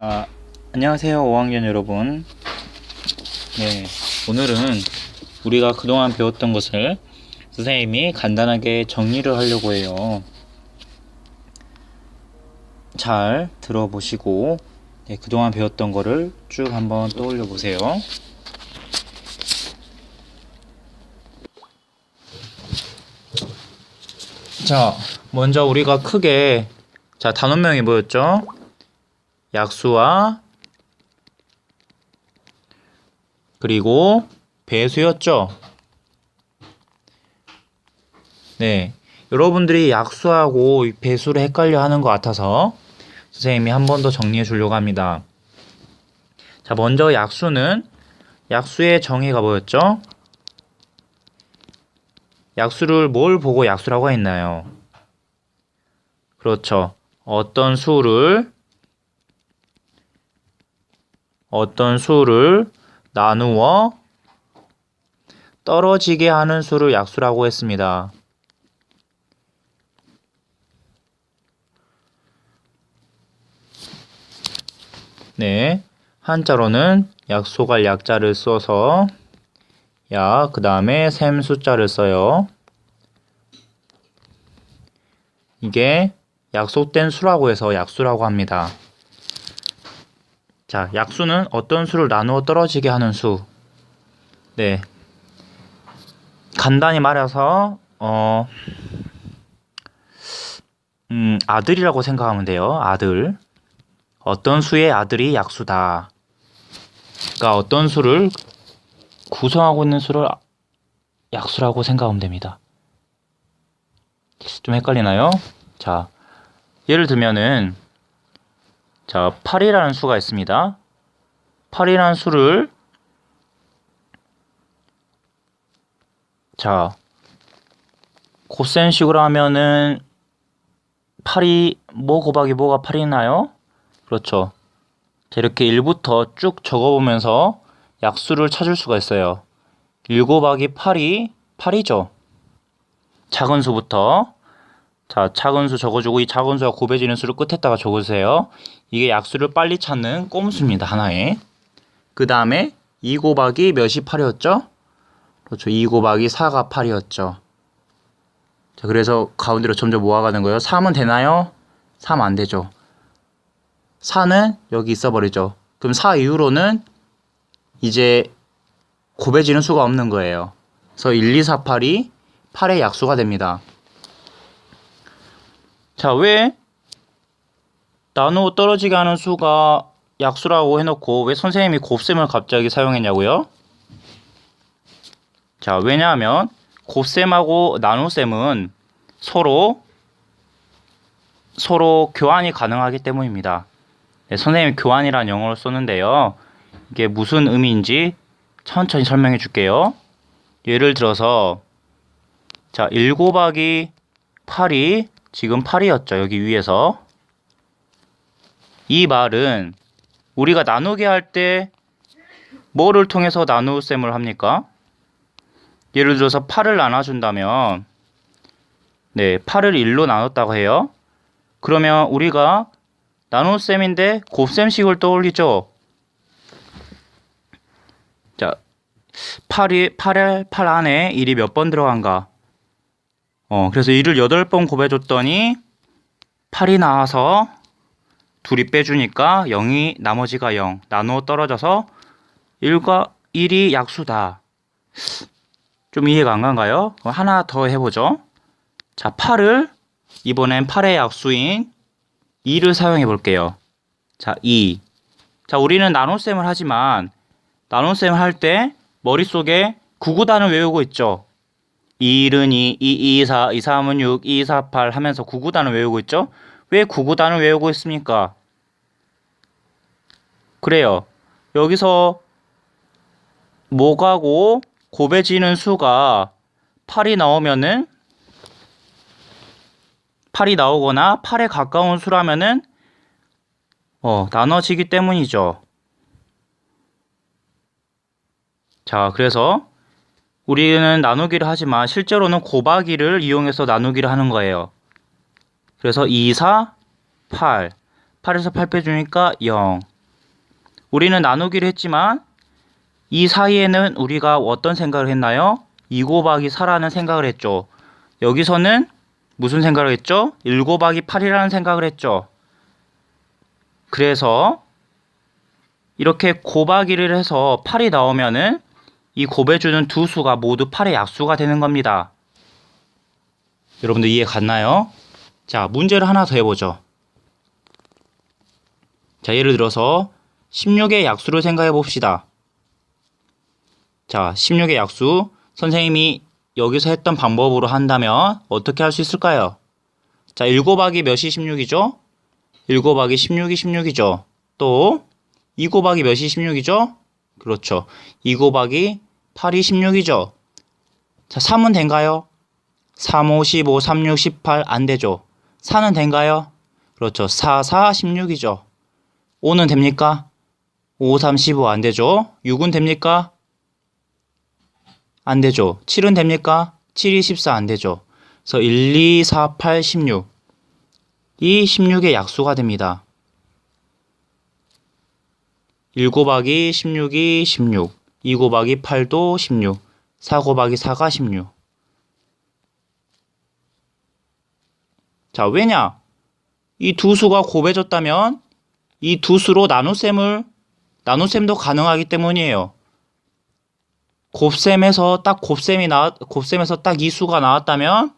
아, 안녕하세요, 5학년 여러분. 네, 오늘은 우리가 그동안 배웠던 것을 선생님이 간단하게 정리를 하려고 해요. 잘 들어보시고, 네, 그동안 배웠던 거를 쭉 한번 떠올려 보세요. 자, 먼저 우리가 크게, 자, 단원명이 뭐였죠? 약수와 그리고 배수였죠. 네. 여러분들이 약수하고 배수를 헷갈려 하는 것 같아서 선생님이 한 번 더 정리해 주려고 합니다. 자, 먼저 약수는 약수의 정의가 뭐였죠? 약수를 뭘 보고 약수라고 했나요? 그렇죠. 어떤 수를 어떤 수를 나누어 떨어지게 하는 수를 약수라고 했습니다. 네. 한자로는 약소갈 약자를 써서 약, 그 다음에 셈 숫자를 써요. 이게 약속된 수라고 해서 약수라고 합니다. 자, 약수는 어떤 수를 나누어 떨어지게 하는 수. 네. 간단히 말해서, 어, 음, 아들이라고 생각하면 돼요. 아들. 어떤 수의 아들이 약수다. 그러니까 어떤 수를 구성하고 있는 수를 약수라고 생각하면 됩니다. 좀 헷갈리나요? 자, 예를 들면은 자, 8이라는 수가 있습니다. 8이라는 수를 자, 곱셈식으로 하면은 8이 뭐 곱하기 뭐가 8이 나요? 그렇죠. 자, 이렇게 1부터 쭉 적어보면서 약수를 찾을 수가 있어요. 1 곱하기 8이 8이죠. 작은 수부터 자, 작은 수 적어주고 이 수와 곱해지는 수를 끝에다가 적어주세요. 이게 약수를 빨리 찾는 꼼수입니다. 하나에. 그 다음에 2 곱하기 몇이 8이었죠? 그렇죠. 2 곱하기 4가 8이었죠. 자, 그래서 가운데로 점점 모아가는 거예요. 3은 되나요? 3 안 되죠. 4는 여기 있어 버리죠. 그럼 4 이후로는 이제 곱해지는 수가 없는 거예요. 그래서 1, 2, 4, 8이 8의 약수가 됩니다. 자, 왜 나누어 떨어지게 하는 수가 약수라고 해놓고 왜 선생님이 곱셈을 갑자기 사용했냐고요? 자, 왜냐하면 곱셈하고 나눗셈은 서로 서로 교환이 가능하기 때문입니다. 네, 선생님이 교환이라는 영어를 썼는데요. 이게 무슨 의미인지 천천히 설명해 줄게요. 예를 들어서 자, 1 곱하기 8이 지금 8이었죠. 여기 위에서. 이 말은 우리가 나누게 할 때 뭐를 통해서 나누셈을 합니까? 예를 들어서 8을 나눠준다면 네, 8을 1로 나눴다고 해요. 그러면 우리가 나눗셈인데 곱셈식을 떠올리죠. 자, 8이 8에 8 안에 1이 몇 번 들어간가? 어, 그래서 1을 8번 곱해줬더니 8이 나와서 둘이 빼주니까 0이 나머지가 0 나누어 떨어져서 1과 1이 약수다. 좀 이해가 안 간가요? 하나 더 해보죠. 자, 8을 이번엔 8의 약수인 2를 사용해 볼게요. 자, 2. 자, 우리는 나눗셈을 하지만 나눗셈을 할때 머릿속에 구구단을 외우고 있죠. 2은 2, 2, 2, 4, 2, 3은 6, 2, 4, 8 하면서 구구단을 외우고 있죠. 왜 구구단을 외우고 있습니까? 그래요. 여기서 뭐가고 곱해지는 수가 8이 나오면은 8이 나오거나 8에 가까운 수라면은 어, 나눠지기 때문이죠. 자, 그래서 우리는 나누기를 하지만 실제로는 곱하기를 이용해서 나누기를 하는 거예요. 그래서 2, 4, 8. 8에서 8 빼주니까 0. 우리는 나누기를 했지만 이 사이에는 우리가 어떤 생각을 했나요? 2 곱하기 4라는 생각을 했죠. 여기서는 무슨 생각을 했죠? 1 곱하기 8이라는 생각을 했죠. 그래서 이렇게 곱하기를 해서 8이 나오면은 이 곱해주는 두 수가 모두 8의 약수가 되는 겁니다. 여러분들 이해 갔나요? 자, 문제를 하나 더 해보죠. 자, 예를 들어서 16의 약수를 생각해 봅시다. 자, 16의 약수. 선생님이 여기서 했던 방법으로 한다면 어떻게 할 수 있을까요? 자, 1 곱하기 몇이 16이죠? 1 곱하기 16이 16이죠. 또, 2 곱하기 몇이 16이죠? 그렇죠. 2 곱하기 8이 16이죠. 자, 3은 된가요? 3, 5, 15, 3, 6, 18 안 되죠. 4는 된가요? 그렇죠. 4, 4, 16이죠. 5는 됩니까? 5, 3, 15 안 되죠. 6은 됩니까? 안 되죠. 7은 됩니까? 7, 2, 14 안 되죠. 그래서 1, 2, 4, 8, 16. 이 16의 약수가 됩니다. 1 곱하기 16이 16, 2 곱하기 8도 16, 4 곱하기 4가 16. 자, 왜냐? 이 두 수가 곱해졌다면 이 두 수로 나눗셈을 나눗셈도 가능하기 때문이에요. 곱셈에서 딱 곱셈이 나 곱셈에서 딱 이 수가 나왔다면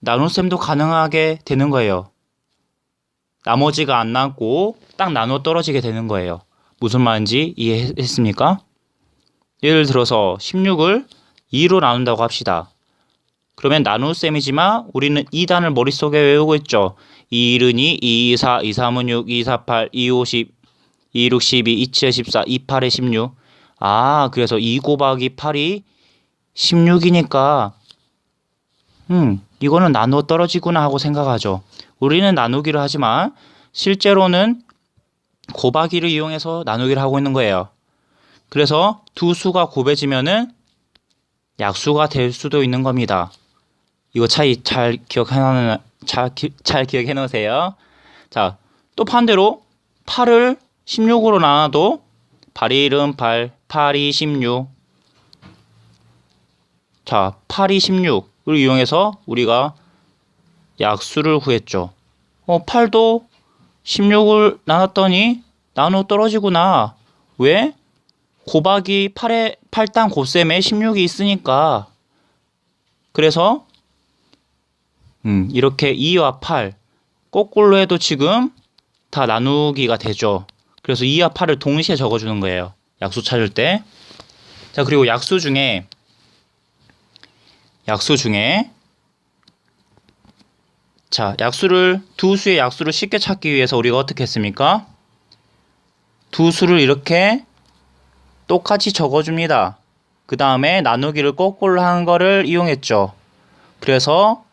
나눗셈도 가능하게 되는 거예요. 나머지가 안 남고 딱 나눠 떨어지게 되는 거예요. 무슨 말인지 이해했습니까? 예를 들어서 16을 2로 나눈다고 합시다. 그러면 나눗셈이지만 우리는 2단을 머릿속에 외우고 있죠. 2, 1은 2, 2, 2, 4, 2, 3은 6, 2, 4, 8, 2, 5, 10, 2, 6, 12, 2, 7, 14, 2, 8에 16. 아, 그래서 2 곱하기 8이 16이니까, 음, 이거는 나눠 떨어지구나 하고 생각하죠. 우리는 나누기를 하지만, 실제로는 곱하기를 이용해서 나누기를 하고 있는 거예요. 그래서 두 수가 곱해지면은 약수가 될 수도 있는 겁니다. 이거 차이 잘 기억해 잘, 잘 기억해 놓으세요. 자, 또 반대로 8을 16으로 나눠도 8이 1은 8, 8이 16. 자, 8이 16을 이용해서 우리가 약수를 구했죠. 어, 8도 16을 나눴더니 나눠 떨어지구나. 왜? 곱하기 8에 8단 곱셈에 16이 있으니까. 그래서 음, 이렇게 2와 8 거꾸로 해도 지금 다 나누기가 되죠. 그래서 2와 8을 동시에 적어 주는 거예요. 약수 찾을 때. 자, 그리고 약수 중에 약수 중에 자, 약수를 두 수의 약수를 쉽게 찾기 위해서 우리가 어떻게 했습니까? 두 수를 이렇게 똑같이 적어줍니다. 그 다음에 나누기를 거꾸로 하는 거를 이용했죠. 그래서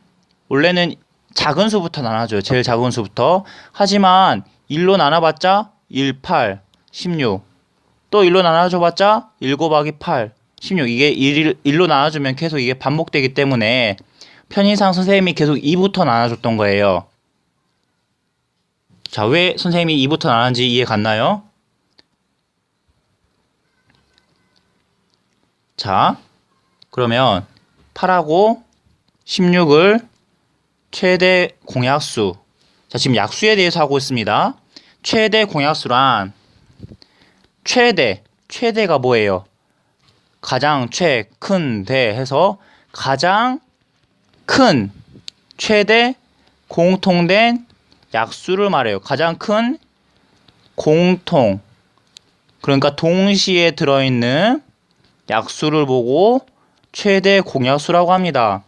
원래는 작은 수부터 나눠줘요. 제일 작은 수부터. 하지만 1로 나눠봤자 1, 8, 16. 또 1로 나눠줘봤자 1 곱하기 8, 16. 이게 1, 1로 나눠주면 계속 이게 반복되기 때문에 편의상 선생님이 계속 2부터 나눠줬던 거예요. 자, 왜 선생님이 2부터 나눴는지 이해 갔나요? 자, 그러면 8하고 16을 최대 공약수. 자, 지금 약수에 대해서 하고 있습니다. 최대 공약수란 최대, 최대가 뭐예요? 가장 최, 큰, 대 해서 가장 큰, 최대, 공통된 약수를 말해요. 가장 큰 공통. 그러니까 동시에 들어있는 약수를 보고 최대 공약수라고 합니다.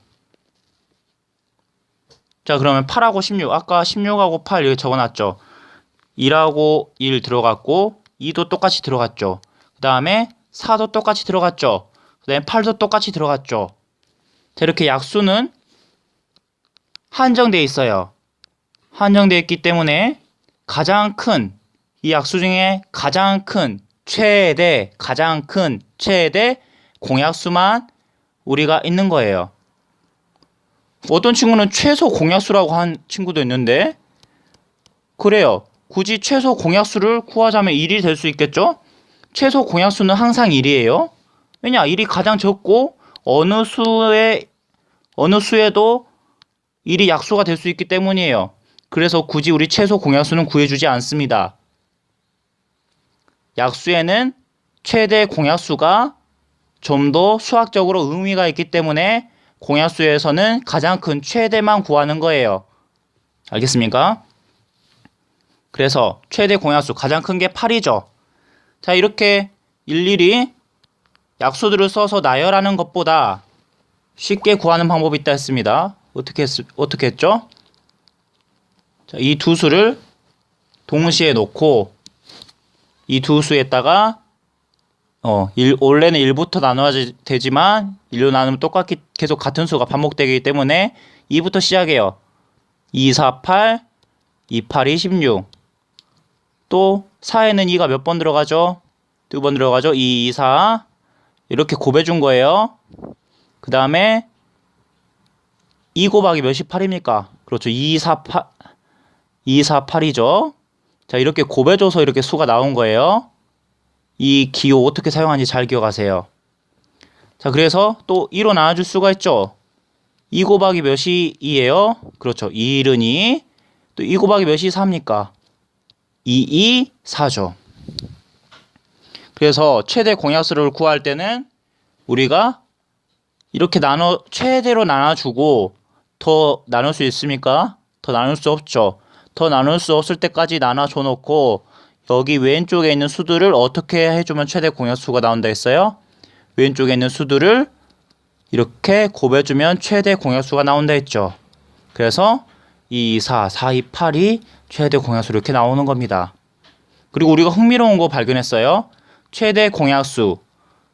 자, 그러면 8하고 16. 아까 16하고 8 여기 적어놨죠. 1하고 1 들어갔고 2도 똑같이 들어갔죠. 그 다음에 4도 똑같이 들어갔죠. 그 다음에 8도 똑같이 들어갔죠. 자, 이렇게 약수는 한정되어 있어요. 한정되어 있기 때문에 가장 큰, 이 약수 중에 가장 큰, 최대, 가장 큰, 최대 공약수만 우리가 있는 거예요. 어떤 친구는 최소 공약수라고 한 친구도 있는데 그래요. 굳이 최소 공약수를 구하자면 1이 될 수 있겠죠? 최소 공약수는 항상 1이에요. 왜냐? 1이 가장 적고 어느 수에 어느 수에도 1이 약수가 될 수 있기 때문이에요. 그래서 굳이 우리 최소 공약수는 구해주지 않습니다. 약수에는 최대 공약수가 좀 더 수학적으로 의미가 있기 때문에 공약수에서는 가장 큰 최대만 구하는 거예요. 알겠습니까? 그래서 최대 공약수 가장 큰 게 8이죠. 자, 이렇게 일일이 약수들을 써서 나열하는 것보다 쉽게 구하는 방법이 있다 했습니다. 어떻게 했, 어떻게 했죠? 자, 이 두 수를 동시에 놓고 이 두 수에다가 어, 일, 원래는 1부터 나눠야 되지만 1로 나누면 똑같게 계속 같은 수가 반복되기 때문에 2부터 시작해요. 2, 4, 8, 2, 8, 2, 16. 또 4에는 2가 몇 번 들어가죠? 두 번 들어가죠? 2, 2, 4. 이렇게 곱해준 거예요. 그 다음에 2 곱하기 몇이 8입니까? 그렇죠. 2, 4, 8, 2, 4, 8이죠. 자, 이렇게 곱해줘서 이렇게 수가 나온 거예요. 이 기호 어떻게 사용하는지 잘 기억하세요. 자, 그래서 또 2로 나눠줄 수가 있죠. 2 곱하기 몇이 2예요? 그렇죠. 2는 2. 또2 곱하기 몇이 4입니까? 2, 2, 4죠. 그래서 최대 공약수를 구할 때는 우리가 이렇게 나눠 최대로 나눠주고 더 나눌 수 있습니까? 더 나눌 수 없죠. 더 나눌 수 없을 때까지 나눠줘 놓고 여기 왼쪽에 있는 수들을 어떻게 해주면 최대 공약수가 나온다 했어요? 왼쪽에 있는 수들을 이렇게 곱해주면 최대 공약수가 나온다 했죠. 그래서 2, 4, 4, 2, 8이 최대 공약수 이렇게 나오는 겁니다. 그리고 우리가 흥미로운 거 발견했어요. 최대 공약수,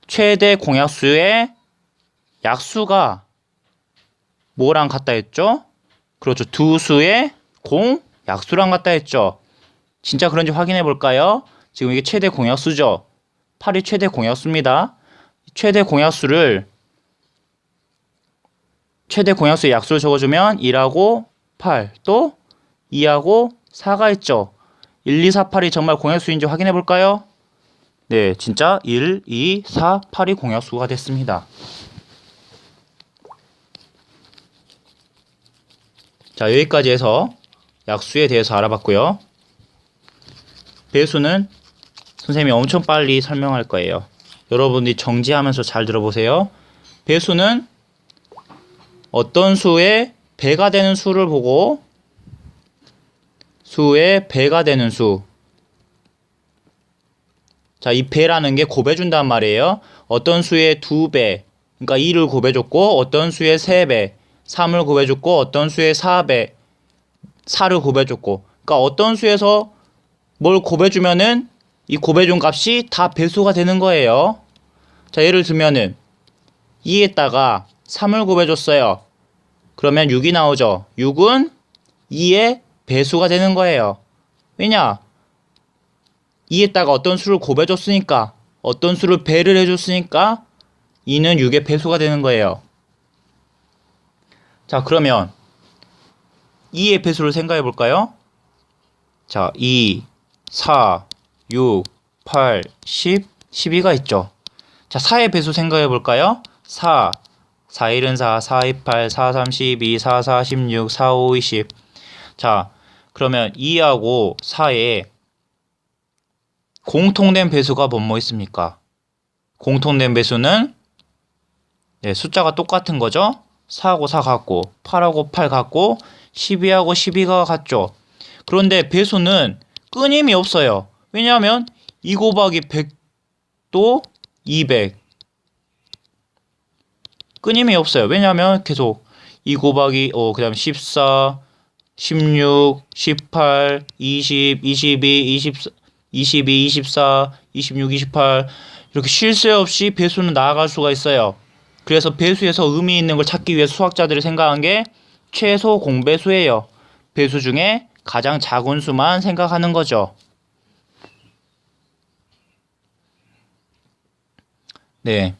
최대 공약수의 약수가 뭐랑 같다 했죠? 그렇죠. 두 수의 공 약수랑 같다 했죠. 진짜 그런지 확인해 볼까요? 지금 이게 최대 공약수죠. 8이 최대 공약수입니다. 최대 공약수를 최대 공약수의 약수를 적어주면 1하고 8, 또 2하고 4가 있죠. 1, 2, 4, 8이 정말 공약수인지 확인해 볼까요? 네, 진짜 1, 2, 4, 8이 공약수가 됐습니다. 자, 여기까지 해서 약수에 대해서 알아봤고요. 배수는 선생님이 엄청 빨리 설명할 거예요. 여러분들이 정지하면서 잘 들어보세요. 배수는 어떤 수의 배가 되는 수를 보고 수의 배가 되는 수. 자, 이 배라는 게 곱해준단 말이에요. 어떤 수의 두 배, 그러니까 2를 곱해줬고, 어떤 수의 세 배, 3을 곱해줬고, 어떤 수의 4배, 4를 곱해줬고. 그러니까 어떤 수에서 뭘 곱해주면은 이 곱해준 값이 다 배수가 되는 거예요. 자, 예를 들면은 2에다가 3을 곱해줬어요. 그러면 6이 나오죠. 6은 2의 배수가 되는 거예요. 왜냐? 2에다가 어떤 수를 곱해줬으니까, 어떤 수를 배를 해줬으니까 2는 6의 배수가 되는 거예요. 자, 그러면 2의 배수를 생각해 볼까요? 자, 2, 4, 6, 8, 10, 12가 있죠. 자, 4의 배수 생각해 볼까요? 4, 4, 1은 4, 4, 2, 8, 4, 3, 12, 4, 4, 16, 4, 5, 20. 자, 그러면 2하고 4의 공통된 배수가 뭐뭐 있습니까? 공통된 배수는 네, 숫자가 똑같은 거죠? 4하고 4 같고 8하고 8 같고 12하고 12가 같죠. 그런데 배수는 끊임이 없어요. 왜냐하면 2 곱하기 100도 200 끊임이 없어요. 왜냐하면 계속 2 곱하기 어 그 다음 14 16 18 20 22 24 22 24 26 28 이렇게 쉴 새 없이 배수는 나아갈 수가 있어요. 그래서 배수에서 의미 있는 걸 찾기 위해 수학자들이 생각한 게 최소 공배수예요. 배수 중에 가장 작은 수만 생각하는 거죠. 네.